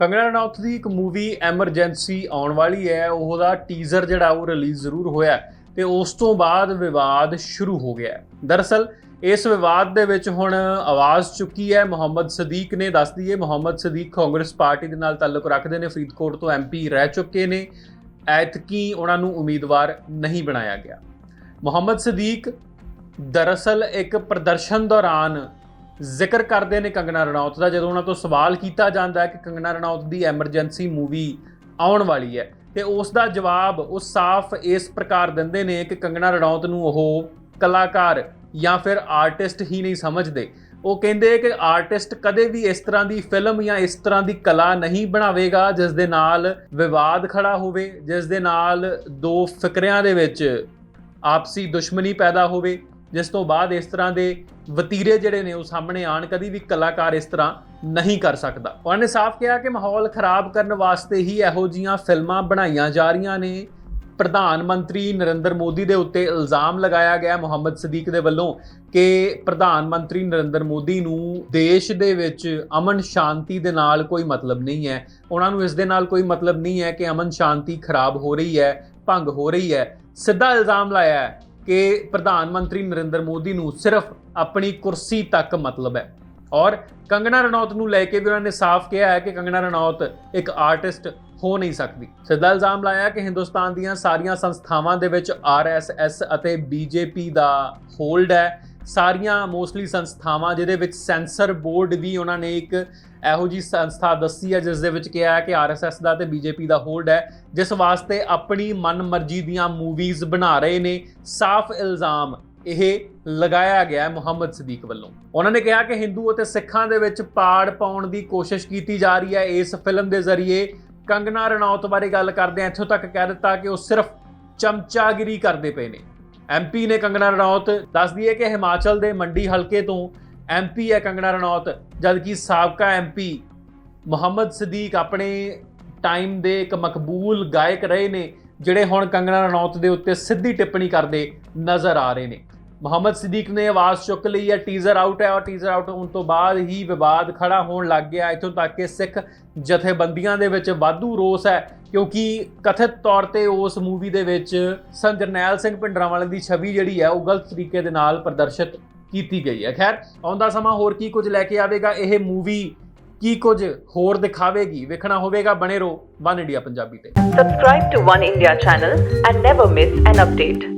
ਕੰਗਣਾ ਰਣੌਤ ਦੀ ਇੱਕ movie emergency ਆਉਣ ਵਾਲੀ ਹੈ, ਉਹਦਾ ਟੀਜ਼ਰ ਜਿਹੜਾ ਉਹ ਰਿਲੀਜ਼ ਜ਼ਰੂਰ ਹੋਇਆ ਹੈ ਤੇ ਉਸ ਤੋਂ ਬਾਅਦ ਵਿਵਾਦ ਸ਼ੁਰੂ ਹੋ ਗਿਆ ਦਰਅਸਲ, ਇਸ ਵਿਵਾਦ ਦੇ ਵਿੱਚ ਹੁਣ ਆਵਾਜ਼ ਚੁੱਕੀ ਹੈ, ਮੁਹੰਮਦ ਸਦੀਕ ਨੇ ਦੱਸ ਦਈਏ, ਮੁਹੰਮਦ ਸਦੀਕ ਕਾਂਗਰਸ ਪਾਰਟੀ ਦੇ ਨਾਲ ਤਾਲੁਕ ਰੱਖਦੇ ਨੇ, ਫਰੀਦਕੋਟ ਤੋਂ ਐਮਪੀ ਰਹਿ ਚੁੱਕੇ ਨੇ। ਐਤਕੀ ਉਹਨਾਂ ਨੂੰ ਉਮੀਦਵਾਰ ਨਹੀਂ ਬਣਾਇਆ ਗਿਆ। ਮੁਹੰਮਦ ਸਦੀਕ ਦਰਅਸਲ ਇੱਕ ਪ੍ਰਦਰਸ਼ਨ ਦੌਰਾਨ ਜ਼ਿਕਰ ਕਰਦੇ ਨੇ ਕੰਗਨਾ ਰਣੌਤ ਦਾ, ਜਦੋਂ ਉਹਨਾਂ ਤੋਂ ਸਵਾਲ ਕੀਤਾ ਜਾਂਦਾ ਹੈ ਕਿ ਕੰਗਨਾ ਰਣੌਤ ਦੀ ਐਮਰਜੈਂਸੀ ਮੂਵੀ ਆਉਣ ਵਾਲੀ ਹੈ, ਤੇ ਉਸ ਦਾ ਜਵਾਬ, ਉਹ ਸਾਫ਼ ਇਸ ਪ੍ਰਕਾਰ ਦਿੰਦੇ ਨੇ ਕਿ ਕੰਗਨਾ ਰਣੌਤ ਨੂੰ ਉਹ ਕਲਾਕਾਰ ਜਾਂ ਫਿਰ ਆਰਟਿਸਟ ਹੀ ਨਹੀਂ ਸਮਝਦੇ। ਉਹ ਕਹਿੰਦੇ ਕਿ ਆਰਟਿਸਟ ਕਦੇ ਵੀ ਇਸ ਤਰ੍ਹਾਂ ਦੀ ਫਿਲਮ ਜਾਂ ਇਸ ਤਰ੍ਹਾਂ ਦੀ ਕਲਾ ਨਹੀਂ ਬਣਾਵੇਗਾ, ਜਿਸ ਦੇ ਨਾਲ ਵਿਵਾਦ ਖੜਾ ਹੋਵੇ, ਜਿਸ ਦੇ ਨਾਲ ਦੋ ਫਿਕਰਿਆਂ ਦੇ ਵਿੱਚ ਆਪਸੀ ਦੁਸ਼ਮਣੀ ਪੈਦਾ ਹੋਵੇ ਜਿਸ ਤੋਂ ਬਾਅਦ ਇਸ ਤਰ੍ਹਾਂ ਦੇ ਵਤੀਰੇ ਜਿਹੜੇ ਨੇ ਉਹ ਸਾਹਮਣੇ ਆਣ ਕਦੀ ਵੀ ਕਲਾਕਾਰ ਇਸ ਤਰ੍ਹਾਂ ਨਹੀਂ ਕਰ ਸਕਦਾ। ਉਹਨਾਂ ਨੇ ਸਾਫ਼ ਕਿਹਾ ਕਿ ਮਾਹੌਲ ਖਰਾਬ ਕਰਨ ਵਾਸਤੇ ਹੀ ਇਹੋ ਜੀਆਂ ਫਿਲਮਾਂ ਬਣਾਈਆਂ ਜਾ ਰਹੀਆਂ ਨੇ। ਪ੍ਰਧਾਨ ਮੰਤਰੀ ਨਰਿੰਦਰ ਮੋਦੀ ਦੇ ਉੱਤੇ ਇਲਜ਼ਾਮ ਲਗਾਇਆ ਗਿਆ ਮੁਹੰਮਦ ਸਦੀਕ ਦੇ ਵੱਲੋਂ ਕਿ ਪ੍ਰਧਾਨ ਮੰਤਰੀ ਨਰਿੰਦਰ ਮੋਦੀ ਨੂੰ ਦੇਸ਼ ਦੇ ਵਿੱਚ ਅਮਨ ਸ਼ਾਂਤੀ ਦੇ ਨਾਲ ਕੋਈ ਮਤਲਬ ਨਹੀਂ ਹੈ। ਉਹਨਾਂ ਨੂੰ ਇਸ ਦੇ ਨਾਲ ਕੋਈ ਮਤਲਬ ਨਹੀਂ ਹੈ ਕਿ ਅਮਨ ਸ਼ਾਂਤੀ ਖਰਾਬ ਹੋ ਰਹੀ ਹੈ, ਭੰਗ ਹੋ ਰਹੀ ਹੈ। ਸਿੱਧਾ ਇਲਜ਼ਾਮ ਲਾਇਆ ਹੈ ਕਿ ਪ੍ਰਧਾਨ ਮੰਤਰੀ ਨਰਿੰਦਰ ਮੋਦੀ ਨੂੰ ਸਿਰਫ ਆਪਣੀ ਕੁਰਸੀ ਤੱਕ ਮਤਲਬ ਹੈ। ਔਰ ਕੰਗਣਾ ਰਣੌਤ ਨੂੰ ਲੈ ਕੇ ਵੀ ਉਹਨਾਂ ਨੇ ਸਾਫ਼ ਕਿਹਾ ਹੈ ਕਿ ਕੰਗਣਾ ਰਣੌਤ ਇੱਕ ਆਰਟਿਸਟ ਹੋ ਨਹੀਂ ਸਕਦੀ। ਸਿੱਧਾ ਇਲਜ਼ਾਮ ਲਾਇਆ ਕਿ ਹਿੰਦੁਸਤਾਨ ਦੀਆਂ ਸਾਰੀਆਂ ਸੰਸਥਾਵਾਂ ਦੇ ਵਿੱਚ ਆਰਐਸਐਸ ਅਤੇ ਬੀਜੇਪੀ ਦਾ ਹੋਲਡ ਹੈ। ਸਾਰੀਆਂ ਮੋਸਟਲੀ ਸੰਸਥਾਵਾਂ ਜਿਹਦੇ ਵਿੱਚ ਸੈਂਸਰ ਬੋਰਡ ਵੀ ਉਹਨਾਂ ਨੇ ਇੱਕ ਇਹੋ ਜੀ ਸੰਸਥਾ ਦੱਸੀ ਹੈ ਜਿਸ ਦੇ ਵਿੱਚ ਕਿਹਾ ਹੈ ਕਿ ਆਰਐਸਐਸ ਦਾ ਤੇ ਬੀਜੇਪੀ ਦਾ ਹੋਲਡ ਹੈ, ਜਿਸ ਵਾਸਤੇ ਆਪਣੀ ਮਨਮਰਜ਼ੀ ਦੀਆਂ ਮੂਵੀਜ਼ ਬਣਾ ਰਹੇ ਨੇ। ਸਾਫ਼ ਇਲਜ਼ਾਮ ਇਹ ਲਗਾਇਆ ਗਿਆ ਹੈ ਮੁਹੰਮਦ ਸਦੀਕ ਵੱਲੋਂ। ਉਹਨਾਂ ਨੇ ਕਿਹਾ ਕਿ ਹਿੰਦੂ ਅਤੇ ਸਿੱਖਾਂ ਦੇ ਵਿੱਚ ਪਾੜ ਪਾਉਣ ਦੀ ਕੋਸ਼ਿਸ਼ ਕੀਤੀ ਜਾ ਰਹੀ ਹੈ। ਇਸ ਫਿਲਮ ਦੇ ਜ਼ਰੀਏ ਕੰਗਨਾ ਰਣੌਤ ਬਾਰੇ ਗੱਲ ਕਰਦੇ ਆ ਇੱਥੋਂ ਤੱਕ ਕਹਿ ਦਿੱਤਾ ਕਿ ਉਹ ਸਿਰਫ ਚਮਚਾਗਿਰੀ ਕਰਦੇ ਪਏ ਨੇ। ਐਮਪੀ ਨੇ ਕੰਗਣਾ ਰਣੌਤ ਦੱਸਦੀ ਹੈ ਕਿ ਹਿਮਾਚਲ ਦੇ ਮੰਡੀ ਹਲਕੇ ਤੋਂ ਐਮਪੀ ਹੈ ਕੰਗਣਾ ਰਣੌਤ, ਜਦਕਿ ਸਾਬਕਾ ਐਮਪੀ ਮੁਹੰਮਦ ਸਦੀਕ ਆਪਣੇ ਟਾਈਮ ਦੇ ਇੱਕ ਮਕਬੂਲ ਗਾਇਕ ਰਹੇ ਨੇ, ਜਿਹੜੇ ਹੁਣ ਕੰਗਣਾ ਰਣੌਤ ਦੇ ਉੱਤੇ ਸਿੱਧੀ ਟਿੱਪਣੀ ਕਰਦੇ ਨਜ਼ਰ ਆ ਰਹੇ ਨੇ। ਮੁਹੰਮਦ ਸਦੀਕ ਨੇ ਆਵਾਜ਼ ਚੁੱਕ ਲਈ ਹੈ ਟੀਜ਼ਰ ਆਊਟ ਹੈ ਔਰ ਟੀਜ਼ਰ ਆਊਟ ਹੋਣ ਤੋਂ ਬਾਅਦ ਹੀ ਵਿਵਾਦ ਖੜਾ ਹੋਣ ਲੱਗ ਗਿਆ ਇੱਥੋਂ ਤੱਕ ਕਿ ਸਿੱਖ ਜਥੇਬੰਦੀਆਂ ਦੇ ਵਿੱਚ ਵਾਧੂ ਰੋਸ ਹੈ, ਕਿਉਂਕਿ ਕਥਿਤ ਤੌਰ ਤੇ ਉਸ ਮੂਵੀ ਦੇ ਵਿੱਚ ਸੰਤ ਜਰਨੈਲ ਸਿੰਘ ਭਿੰਡਰਾਂਵਾਲੇ ਦੀ ਛਵੀ ਜਿਹੜੀ ਹੈ, ਉਹ ਗਲਤ ਤਰੀਕੇ ਦੇ ਨਾਲ ਪ੍ਰਦਰਸ਼ਿਤ ਕੀਤੀ ਗਈ ਹੈ। ਖੈਰ ਆਉਂਦਾ ਸਮਾਂ ਹੋਰ ਕੀ ਕੁਝ ਲੈ ਕੇ ਆਵੇਗਾ? ਇਹ ਮੂਵੀ ਕੀ ਕੁਝ ਹੋਰ ਦਿਖਾਵੇਗੀ? ਵੇਖਣਾ ਹੋਵੇਗਾ, ਬਣੇ ਰਹੋ ਵਨ ਇੰਡੀਆ ਪੰਜਾਬੀ ਤੇ। Subscribe to One India channel and never miss an update.